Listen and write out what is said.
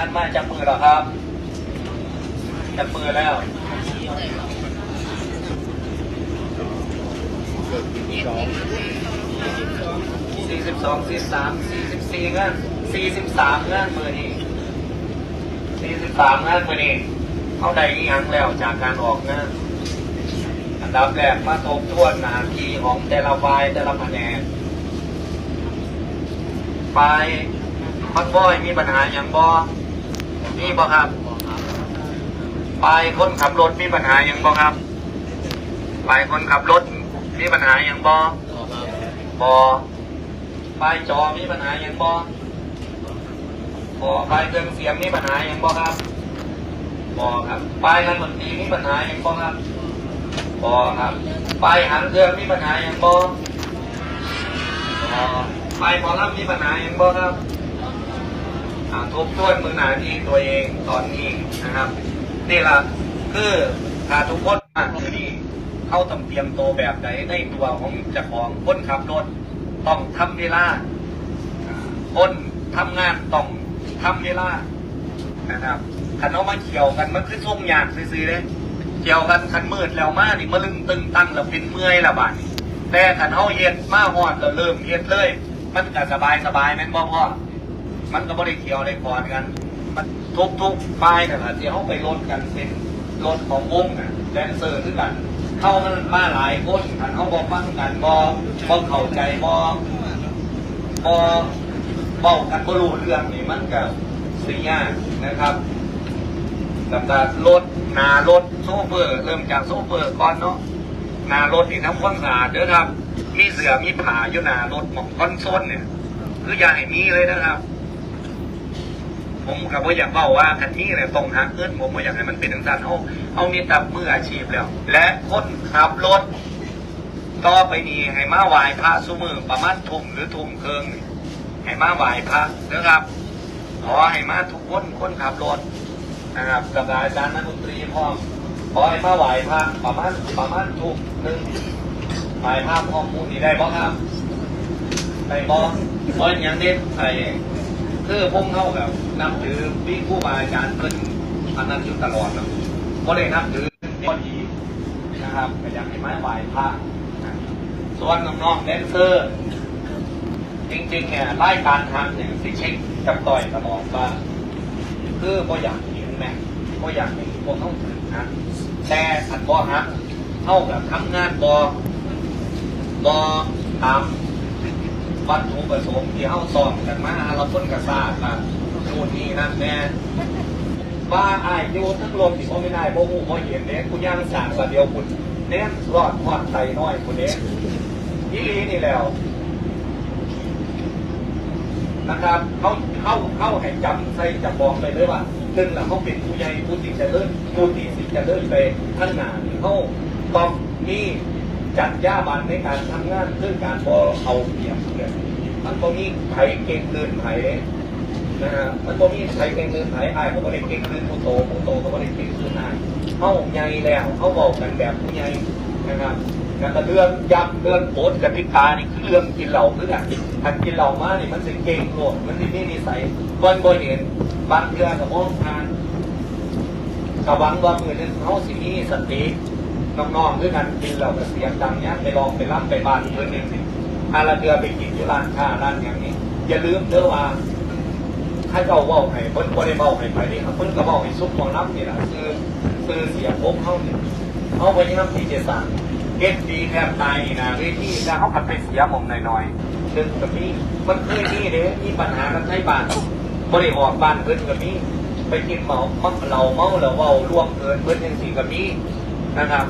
น่าจับมือแล้วสี่สิบสองสี่สามสี่สิบสี่งานสี่สิบสามงานมือนี้สี่สิบสามงานมือนี้เขาได้ยังแล้วจากการออกงานอันดับแรกมาทบทวนหนาทีของแต่ละฝ่ายแต่ละแผนกฝ่ายมันบ่อยมีปัญหาอย่างบ่ มีบ่ครับฝ่ายคนขับรถมีปัญหาอย่างบ่ครับฝ่ายคนขับรถมีปัญหาอย่างบ่บ่ไฟจอมีปัญหาอย่างบ่บ่ไฟเครื่องเสียงมีปัญหาอย่างบ่ครับบ่ครับไฟนักดนตรีมีปัญหาอย่างบ่ครับบ่ครับไฟหางเครื่องมีปัญหาอย่างบ่บ่ไฟหมอลำมีปัญหาอย่างบ่ครับ ทบทวนมือหนาที่ตัวเองตอนนี้นะครับนี่ละคือถ้าทุกคนอะคือนี่เข้าต้องเตรียมตัวแบบใดในตัวของเจ้าของคนขับรถต้องทำเวลาอ่าคนทำงานต้องทำเวลานะครับขันเอามาเขี่ยวกันมันคือช่วงยากซื้อๆเลยเขี่ยวกันขันมืดแล้วมากนี่มาลึงตึงตั้งแล้วเป็นเมื่อยละบาดนี่แต่ขันเอาเฮ็ดมาหอดแล้วเริ่มเฮ็ดเลย มันก็สบายสบายแม่นบ่พ่อ มันก็บ่ได้เขี่ยวได้กอดกัน มันทุกทุกๆฝ่ายนะครัที่เขาไปลดกันเป็นรถของวงน่ะแดนเซอร์คือกันเข้ามันมาหลายคนขันเขาบอกฟังกันบ่บ่เข้าใจบ่พอเบ้ากันบรูเรื่องนี่มันก็สียากนะครับล้วก็รถนารถโซเฟอร์ เริ่มจากโซเฟอร์ก่อนเนาะนารถนี่ทำความสะอาดเด้อครับ มีเสือมีผ้าอยู่นารถหมองคอนโซลเนี่ย คืออย่าให้มีเลยนะครับ ผมกับว่าอยากเบ้าว่าคันนี้เนี่ยตรงหางเงินผมว่อยากให้มันเป็นทางสั้นเอาเอามีตับมืออาชีพแล้ว และคนขับรถต่อไปนี้ให้มาไหว้พระสุมือประมาณทุ่มหรือทุ่มเคิงนี่ให้มาไหว้พระนะครับขอให้มาทุกคนคนขับรถนะครับกับอาจารย์นักดนตรีพร้อมขอให้มาไหวพระประมาณประมาณทุ่มหนึ่งหว้พระพร้อมมูลนี่ได้บ่ครับได้บ่เพราะอย่างนี้ไอ้คือพุ่งเข้ากับ นับถือพี่ผู้บาอาจารย์เพิ่นอันนั้นอยู่ตลอดนะก็เลยนับถือพอดีนะครับก็อยากให้มาไหว้พระส่วนน้องๆแดนเซอร์ จริงๆเนี่ยไล่การทำเนี่ยสิเช็คกับต่อยสมองว่าคือก็อยากเห็นแม่ก็อยากเห็นพวกเขาถึงนะแต่ขันบอฮะเท่ากับทำงานบอบอตามวัตถุประสงค์ที่เขาสอบกันมาเราพ้นกระซาดละ ดูนนี่นั่นแน่ว่าอายโยทั้งลมที่เขาไม่ได้โมหูโมเห็นเนี่ยคุณย่างสางกว่าเดียวคุณเน้นรอดพอดไตน้อยคุณเน้นยี่ลีนี่แล้ว นะครับเขาเข้าเข้าให้จำใส่จะบอกไปเลยว่าหนึ่งละเขาเป็นผู้ใหญ่ผู้ที่จะเลื่อนผู้ที่สิจะเลื่อนไปข้างหนาเขาต้องมีจัดย่าบันในการทำงานเรื่องการบอเอาเปรียบเพื่อนมันก็มีไผ่เก่งเกินไผ่ นะฮะมันก็มีไผเก่งเกินไอายเขาก็ได้เก่งเกินผู้โตผู้โตเขาก็ได้เก่งเกินายเขาใหญ่แล้วเขาบอกกันแบบใหญ่นะครับแล้วก็เรื่องยับเรื่องโพสกติกานี่คือเรื่องกินเหล้าคือกันทันกินเหล้ามานี่มันสิเก่งโลดมันสิมีนิสัยบนบ่เห็นบางเทื่อกับมองทานกะหวังว่ามือนึงเขาสิมีสติน้องๆด้วยกันกินเหล้ากับเสียงดังเนี้ยไปลองไปรับไปบ้านเพื่อนเองสิอาละเดือไปกินอยู่ร้านค้าร้านอย่างนี้อย่าลืมเด้อว่า ถ้าเจ้าเว้าให้เพิ่นบ่ได้เว้าให้ไปนี่ครับเพิ่นก็เว้าให้ซุปหมองน้ำนี่แหละคือคือเสียพบเข้าเนี่ยเขาพยายามที่จะสั่งเก็ดดีแทบตายนะเวทีแล้วเขาขับไปเสียหมองหน่อยๆซึ่งกับนี้มันเคยมีเด้มีปัญหากันในบ้านบ่ได้ออกบ้านเพิ่นกับนี้ไปกินเมามักเราเมาแล้วเว้าล่วงเกินเพิ่นจังซี่กับนี้นะครับ